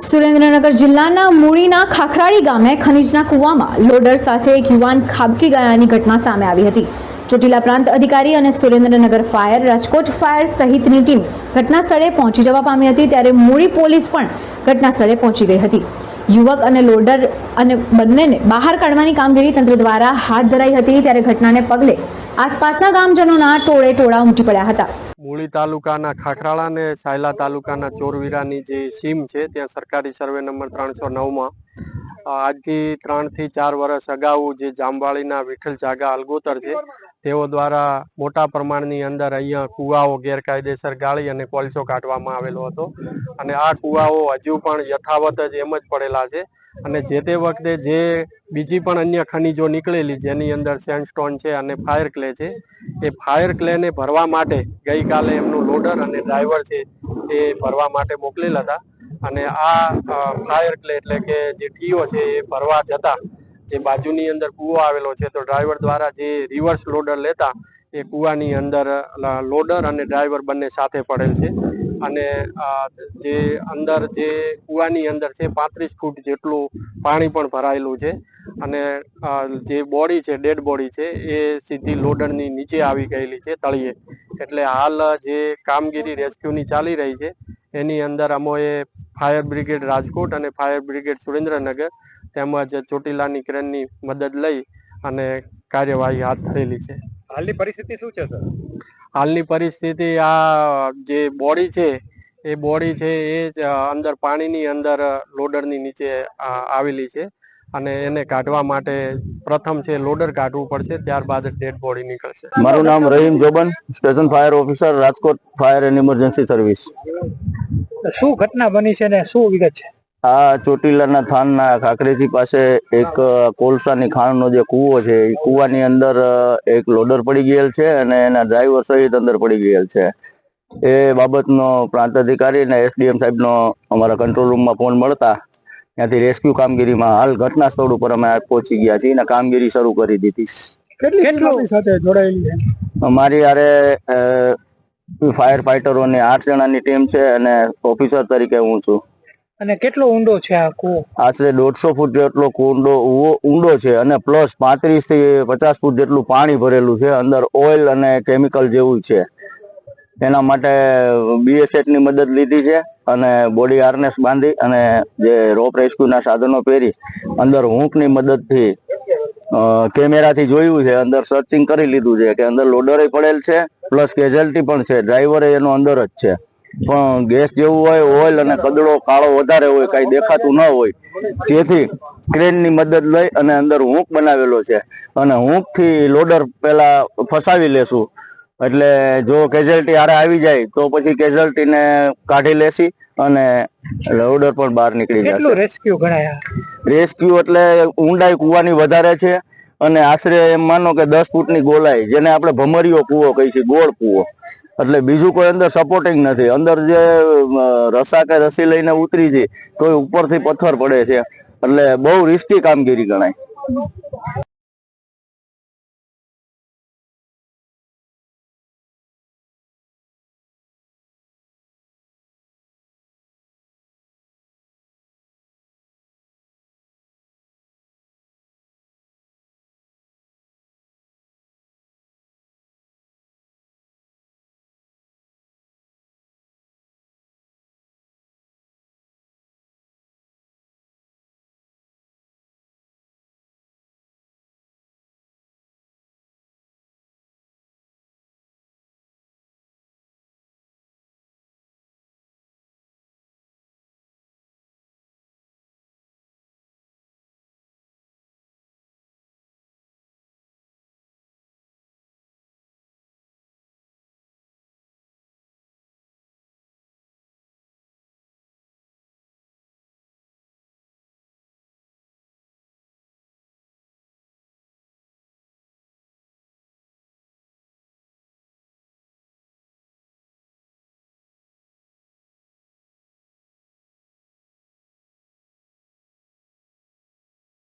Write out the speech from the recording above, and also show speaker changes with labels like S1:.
S1: સુરેન્દ્રનગર જિલ્લાના મૂળીના ખાખરાળી ગામે ખનીજના કૂવામાં લોડર સાથે એક યુવાન ખાબકી ગયાની ઘટના સામે આવી હતી. ચોટીલા પ્રાંત અધિકારી અને સુરેન્દ્રનગર ફાયર, રાજકોટ ફાયર સહિતની ટીમ ઘટનાસ્થળે પહોંચી જવા પામી હતી, ત્યારે મૂળી પોલીસ પણ ઘટનાસ્થળે પહોંચી ગઈ હતી. યુવક અને લોડર અને બંનેને બહાર કાઢવાની કામગીરી તંત્ર દ્વારા હાથ ધરાઈ હતી, ત્યારે ઘટનાને પગલે આસપાસના ગામજનોના ટોળે ટોળા ઉમટી પડ્યા હતા.
S2: મૂળી તાલુકાના ખાખરાળા અને સાયલા તાલુકાના ચોરવીરાની જે સીમ છે, ત્યાં સરકારી સર્વે નંબર ત્રણસો નવમાં આજથી ત્રણથી ચાર વર્ષ અગાઉ જે જામવાળીના વિઠ્ઠલ જાગા અલગોતર છે તેઓ દ્વારા મોટા પ્રમાણની અંદર અહીંયા કુવાઓ ગેરકાયદેસર ગાળી અને કોલસો કાઢવામાં આવેલો હતો. અને આ કુવાઓ હજુ પણ યથાવત જ એમ જ પડેલા છે. અને જે તે વખતે જે બીજી પણ અન્ય ખનીજો નીકળેલી જેની અંદર સેન્ડસ્ટોન છે અને ફાયર ક્લે છે, એ ફાયર ક્લેને ભરવા માટે ગઈકાલે એમનું લોડર અને ડ્રાઈવર છે એ ભરવા માટે મોકલેલા હતા. અને આ ફાયર ક્લે એટલે કે જે ટીઓ છે એ ભરવા જતા જે બાજુની અંદર કૂવો આવેલો છે, તો ડ્રાઈવર દ્વારા જે રિવર્સ લોડર લેતા, એ કૂવાની અંદર લોડર અને ડ્રાઈવર બંને સાથે પડેલ છે. અને જે અંદર, જે કૂવાની અંદર છે, પાંત્રીસ ફૂટ જેટલું પાણી પણ ભરાયેલું છે. અને જે બોડી છે, ડેડ બોડી છે, એ સીધી લોડરની નીચે આવી ગયેલી છે, તળિયે. એટલે હાલ જે કામગીરી રેસ્ક્યુની ચાલી રહી છે, એની અંદર અમોએ ફાયર બ્રિગેડ રાજકોટ અને ફાયર બ્રિગેડ સુરેન્દ્રનગર તેમજ ચોટીલાની ક્રેનની મદદ લઈ અને કાર્યવાહી હાથ ધરેલી છે.
S3: હાલની પરિસ્થિતિ શું છે સર?
S2: હાલની પરિસ્થિતિ આ જે બોડી છે એ બોડી છે એ જ અંદર પાણીની અંદર લોડરની નીચે આવેલી છે અને એને કાઢવા માટે પ્રથમ છે લોડર કાઢવું પડશે ત્યારબાદ ડેડ બોડી નીકળશે.
S4: મારું નામ Rahim Joban station fire officer Rajkot fire and emergency service.
S3: શું ઘટના બની છે ને શું વિગત છે?
S4: આ ચોટીલાના થાનના ખાકરેજી પાસે એક કોલસાની ખાણનો જે કૂવો છે એ કૂવાની અંદર એક લોડર પડી ગયેલ છે અને એના ડ્રાઈવર સહિત અંદર પડી ગયેલ છે. એ બાબતનો પ્રાંત અધિકારી અને એસડીએમ સાહેબનો અમારા કંટ્રોલ રૂમમાં ફોન મળતા ત્યાંથી રેસ્ક્યુ કામગીરીમાં હાલ ઘટના સ્થળ ઉપર અમે પહોંચી ગયા છીએ. અને કામગીરી શરૂ કરી દીધી
S3: કેટલી સાથે જોડાયેલી
S4: અમારી આરે ફાયર ફાઈટરોની આઠ જણાની ટીમ છે અને ઓફિસર તરીકે હું છું.
S3: અને કેટલો ઊંડો છે આ કૂવો?
S4: આશરે દોઢસો ફૂટ જેટલો કુંડો ઊંડો છે અને પ્લસ પાંત્રીસથી પચાસ ફૂટ જેટલું પાણી ભરેલું છે. અંદર ઓઇલ અને કેમિકલ જેવું છે. એના માટે BSF ની મદદ લીધી છે અને બોડી હાર્નેસ બાંધી અને જે રોપ રેસ્ક્યુના સાધનો પહેરી અંદર હૂંકની મદદથી કેમેરાથી જોયું છે. અંદર સર્ચિંગ કરી લીધું છે કે અંદર લોડરે પડેલ છે પ્લસ કેઝ્યુઅલ્ટી પણ છે. ડ્રાઈવરે એનો અંદર જ છે. પણ ગેસ જેવું હોય ઓઇલ અને કદડો કાળો વધારે હોય કઈ દેખાતું ન હોય. જેથી ક્રેનની મદદ લઈ અને અંદર હૂંક બનાવેલો છે. અને હૂંકથી લોડર પેલા ફસાવી લેશું. એટલે જો કેઝ્યુઅલ્ટી આરે આવી જાય તો પછી કેઝ્યુઅલ્ટી ને કાઢી લેશી અને લોડર પણ બહાર નીકળી જશે.
S3: રેસ્ક્યુ ગણાયા?
S4: રેસ્ક્યુ એટલે ઊંડાઈ કૂવાની વધારે છે અને આશરે એમ માનો કે દસ ફૂટની ગોલાઈ જેને આપણે ભમરીયો કૂવો કહીએ છીએ ગોળ કૂવો. એટલે બીજું કોઈ અંદર સપોર્ટિંગ નથી. અંદર જે રસા કે રસી લઈને ઉતરી છે તો ઉપરથી પથ્થર પડે છે. એટલે બહુ રિસ્કી કામગીરી ગણાય.